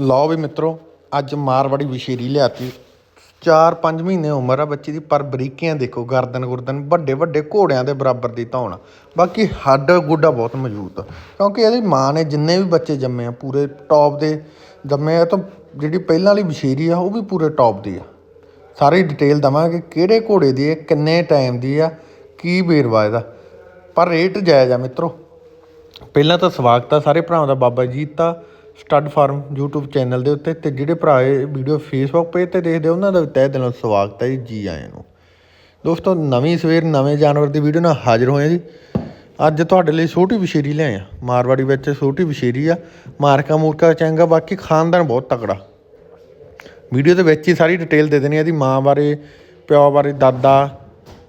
ਲਓ ਵੀ ਮਿੱਤਰੋ, ਅੱਜ ਮਾਰਵਾੜੀ ਵਿਸ਼ੇਰੀ ਲਿਆਤੀ। 4-5 ਮਹੀਨੇ ਉਮਰ ਆ ਬੱਚੀ ਦੀ, ਪਰ ਬਰੀਕੀਆਂ ਦੇਖੋ, ਗਰਦਨ ਗੁਰਦਨ ਵੱਡੇ ਵੱਡੇ ਘੋੜਿਆਂ ਦੇ ਬਰਾਬਰ ਦੀ ਧੌਣ। ਬਾਕੀ ਹੱਡ ਗੁੱਡਾ ਬਹੁਤ ਮਜ਼ਬੂਤ ਕਿਉਂਕਿ ਇਹਦੀ ਮਾਂ ਨੇ ਜਿੰਨੇ ਵੀ ਬੱਚੇ ਜੰਮੇ ਆ, ਪੂਰੇ ਟੌਪ ਦੇ ਜੰਮੇ ਆ ਤਾਂ ਜਿਹੜੀ ਪਹਿਲਾਂ ਵਾਲੀ ਵਿਸ਼ੇਰੀ ਆ, ਉਹ ਵੀ ਪੂਰੇ ਟੌਪ ਦੀ ਆ। ਸਾਰੀ ਡਿਟੇਲ ਦਵਾਂਗੇ ਕਿਹੜੇ ਘੋੜੇ ਦੀ ਹੈ ਕਿੰਨੇ ਟਾਈਮ ਦੀ ਆ, ਕੀ ਵੇਰਵਾ ਇਹਦਾ। ਪਰ ਰੇਟ ਜਾਇਜ਼ ਆ ਮਿੱਤਰੋ। ਪਹਿਲਾਂ ਤਾਂ ਸਵਾਗਤ ਆ ਸਾਰੇ ਭਰਾਵਾਂ ਦਾ, ਬਾਬਾ ਜੀਤ ਦਾ। ਸਟੱਡ ਫਾਰਮ YouTube ਚੈਨਲ ਦੇ ਉੱਤੇ ਤੇ ਜਿਹੜੇ ਭਰਾ ਇਹ ਵੀਡੀਓ Facebook ਪੇਜ ਤੇ ਦੇਖਦੇ ਉਹਨਾਂ ਦਾ ਵੀ ਤਹਿ ਦਿਲੋਂ ਸਵਾਗਤ ਹੈ ਜੀ ਜੀ ਆਇਆਂ ਨੂੰ। ਦੋਸਤੋ, ਨਵੀਂ ਸਵੇਰ, ਨਵੇਂ ਜਾਨਵਰ ਦੀ ਵੀਡੀਓ ਨਾਲ ਹਾਜ਼ਰ ਹੋਏ ਜੀ। ਅੱਜ ਤੁਹਾਡੇ ਲਈ ਛੋਟੀ ਵਿਸ਼ੇਰੀ ਲਿਆਏ ਆ ਮਾਰਵਾੜੀ ਵਿੱਚ ਛੋਟੀ ਵਿਸ਼ੇਰੀ ਆ, ਮਾਰਕਾ ਮੂਰਕਾ ਚੰਗਾ, ਬਾਕੀ ਖਾਨਦਾਨ ਬਹੁਤ ਤਕੜਾ। ਵੀਡੀਓ ਦੇ ਵਿੱਚ ਹੀ ਸਾਰੀ ਡਿਟੇਲ ਦੇ ਦੇਣੀ ਆ ਇਹਦੀ ਮਾਂ ਬਾਰੇ, ਪਿਓ ਬਾਰੇ, ਦਾਦਾ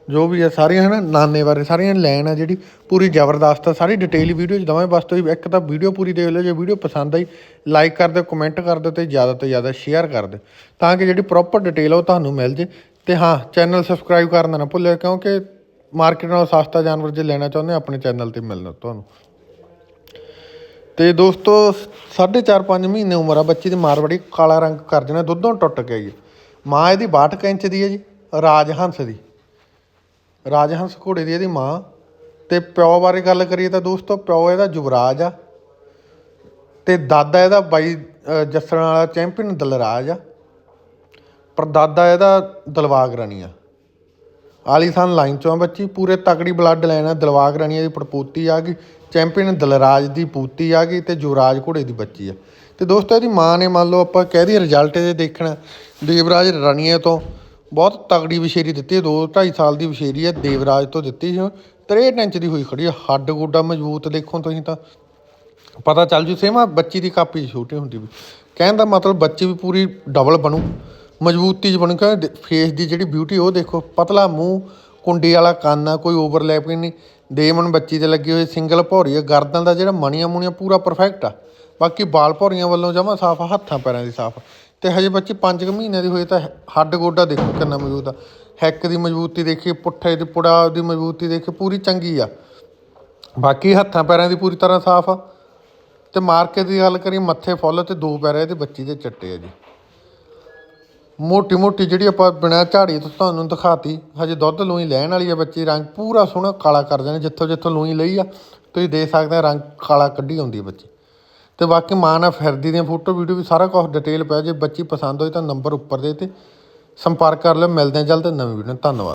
ਜੋ ਵੀ ਆ ਸਾਰੀਆਂ ਹਨਾ, ਨਾਨੇ ਬਾਰੇ ਸਾਰੀਆਂ ਲੈਣ ਆ ਜਿਹੜੀ ਪੂਰੀ ਜ਼ਬਰਦਸਤ ਆ, ਸਾਰੀ ਡਿਟੇਲ ਵੀਡੀਓ ਚ ਦਵਾਂ ਬਸ ਤੁਸੀਂ ਇੱਕ ਤਾਂ ਵੀਡੀਓ ਪੂਰੀ ਦੇਖ ਲਓ, ਜੇ ਵੀਡੀਓ ਪਸੰਦ ਆਈ ਲਾਈਕ ਕਰ ਦਿਓ ਕਮੈਂਟ ਕਰ ਦਿਓ ਤੇ ਜ਼ਿਆਦਾ ਤੋਂ ਜ਼ਿਆਦਾ ਸ਼ੇਅਰ ਕਰ ਦਿਓ। ਤਾਂ ਕਿ ਜਿਹੜੀ ਪ੍ਰੋਪਰ ਡਿਟੇਲ ਆ, ਉਹ ਤੁਹਾਨੂੰ ਮਿਲ ਜੇ। ਤੇ ਹਾਂ ਚੈਨਲ ਸਬਸਕ੍ਰਾਈਬ ਕਰਨਾ ਨਾ ਭੁੱਲਿਓ, ਕਿਉਂਕਿ ਮਾਰਕੀਟ ਨਾਲੋਂ ਸਸਤਾ ਜਾਨਵਰ ਜੇ ਲੈਣਾ ਚਾਹੁੰਦੇ ਆਪਣੇ ਚੈਨਲ ਤੇ ਮਿਲਣਾ ਤੁਹਾਨੂੰ। ਤੇ ਦੋਸਤੋ 4.5 5 ਮਹੀਨੇ ਉਮਰ ਆ, ਬੱਚੀ ਦੀ ਮਾਰਵਾੜੀ ਕਾਲਾ ਰੰਗ ਕਰ ਦੇਣਾ ਦੁੱਧੋਂ ਟੁੱਟ ਕੇ ਜੀ ਮਾਂ ਇਹਦੀ 62 ਕੁ ਇੰਚ ਦੀ ਹੈ ਜੀ, ਰਾਜ ਹੰਸ ਦੀ। ਰਾਜਹੰਸ ਘੋੜੇ ਦੀ ਇਹਦੀ ਮਾਂ। ਅਤੇ ਪਿਓ ਬਾਰੇ ਗੱਲ ਕਰੀਏ ਤਾਂ ਦੋਸਤੋ, ਪਿਓ ਇਹਦਾ ਯੁਵਰਾਜ ਆ। ਅਤੇ ਦਾਦਾ ਇਹਦਾ ਬਾਈ ਜੱਸਣ ਵਾਲਾ ਚੈਂਪੀਅਨ ਦਲਰਾਜ ਆ। ਪਰ ਦਾਦਾ ਇਹਦਾ ਦਲਵਾਗ ਰਾਣੀ ਆ। ਆਲੀਸਾਨ ਲਾਈਨ ਚੋਂ ਆ ਬੱਚੀ, ਪੂਰੇ ਤਕੜੀ ਬਲੱਡ ਲਾਈਨ ਆ, ਦਿਲਵਾਗ ਰਾਣੀ ਦੀ ਪੜਪੋਤੀ ਆ ਗਈ, ਚੈਂਪੀਅਨ ਦਲਰਾਜ ਦੀ ਪੂਤੀ ਆ ਗਈ ਤੇ ਯੁਵਰਾਜ ਘੋੜੇ ਦੀ ਬੱਚੀ ਆ। ਤੇ ਦੋਸਤੋ ਇਹਦੀ ਮਾਂ ਨੇ ਮੰਨ ਲਓ ਆਪਾਂ ਕਹਿ ਦਈਏ ਰਿਜ਼ਲਟ ਇਹਦੇ ਦੇਖਣਾ, ਦੇਵਰਾਜ ਰਾਣੀਏ ਤੋਂ। ਬਹੁਤ ਤਗੜੀ ਵਿਸ਼ੇਰੀ ਦਿੱਤੀ ਹੈ 2 2.5 ਸਾਲ ਦੀ ਵਿਸ਼ੇਰੀ ਹੈ, ਦੇਵਰਾਜ ਤੋਂ ਦਿੱਤੀ ਸੀ 63 ਇੰਚ ਦੀ ਹੋਈ ਖੜੀ ਹੈ, ਹੱਡ ਗੋਡਾ ਮਜ਼ਬੂਤ ਦੇਖੋ ਤੁਸੀਂ ਤਾਂ। ਪਤਾ ਚੱਲ ਜੂ ਸੇਮਾ ਬੱਚੀ ਦੀ ਕਾਪੀ ਛੋਟੀ ਹੁੰਦੀ ਵੀ। ਕਹਿਣ ਦਾ ਮਤਲਬ ਬੱਚੀ ਵੀ ਪੂਰੀ ਡਬਲ ਬਣੂ, ਮਜ਼ਬੂਤੀ ਚ ਬਣੂ ਕਿ ਫੇਸ ਦੀ ਜਿਹੜੀ ਬਿਊਟੀ ਉਹ ਦੇਖੋ, ਪਤਲਾ ਮੂੰਹ, ਕੁੰਡੀ ਵਾਲਾ ਕੰਨ ਆ, ਕੋਈ ਓਵਰਲੈਪਿੰਗ ਨਹੀਂ। ਦੇਮਨ ਬੱਚੀ ਤੇ ਲੱਗੀ ਹੋਈ ਸਿੰਗਲ ਭੌਰੀ ਆ, ਗਰਦਨ ਦਾ ਜਿਹੜਾ ਮਣੀਆਂ ਮੁਣੀਆਂ ਪੂਰਾ ਪਰਫੈਕਟ ਆ। ਬਾਕੀ ਬਾਲ ਭੌਰੀਆਂ ਵੱਲੋਂ ਜਮਾ ਸਾਫ਼ ਹੱਥਾਂ ਪੈਰਾਂ ਦੀ ਸਾਫ਼ ਤੇ ਹਜੇ ਬੱਚੀ 5 ਕੁ ਮਹੀਨਿਆਂ ਦੀ ਹੋਏ ਤਾਂ ਹੱਡ ਗੋਡਾ ਦੇਖੋ ਕਿੰਨਾ ਮਜ਼ਬੂਤ ਆ। ਹੈਕ ਦੀ ਮਜ਼ਬੂਤੀ ਦੇਖੀ, ਪੁੱਠੇ ਦੀ, ਪੁੜਾ ਦੀ ਮਜ਼ਬੂਤੀ ਦੇਖੀ, ਪੂਰੀ ਚੰਗੀ ਆ। ਬਾਕੀ ਹੱਥਾਂ ਪੈਰਾਂ ਦੀ ਪੂਰੀ ਤਰ੍ਹਾਂ ਸਾਫ਼ ਆ। ਤੇ ਮਾਰਕੇ ਦੀ ਗੱਲ ਕਰੀ ਮੱਥੇ ਫੁੱਲ ਤੇ ਦੋ ਪੈਰ ਇਹਦੇ ਬੱਚੀ ਦੇ ਚੱਟੇ ਆ ਜੀ। ਮੋਟੀ ਮੋਟੀ ਜਿਹੜੀ ਆਪਾਂ ਬਿਨਾਂ ਝਾੜੀ ਤੋਂ ਤੁਹਾਨੂੰ ਦਿਖਾਤੀ, ਹਜੇ ਦੁੱਧ ਲੋਈ ਲੈਣ ਵਾਲੀ ਆ ਬੱਚੀ, ਰੰਗ ਪੂਰਾ ਸੋਹਣਾ ਕਾਲਾ ਕਰ ਦੇਣਾ ਜਿੱਥੋਂ ਜਿੱਥੋਂ ਲੂਈ ਲਈ ਆ, ਤੁਸੀਂ ਦੇਖ ਸਕਦੇ ਆ ਰੰਗ ਕਾਲਾ ਕੱਢੀ ਆਉਂਦੀ ਆ ਬੱਚੀ। ਤੇ ਬਾਕੀ ਮਾਂ ਨਾਲ ਫਿਰਦੀ ਦੀਆਂ ਫੋਟੋ, ਵੀਡੀਓ ਵੀ ਸਾਰਾ ਕੁਝ ਡਿਟੇਲ ਪਿਆ ਜੇ, ਬੱਚੀ ਪਸੰਦ ਹੋਈ ਤਾਂ ਨੰਬਰ ਉੱਪਰ ਦੇ ਤੇ ਸੰਪਰਕ ਕਰ ਲਿਓ, ਮਿਲਦੇ ਆ ਜਲਦ ਨਵੀਂ ਵੀਡੀਓ ਧੰਨਵਾਦ।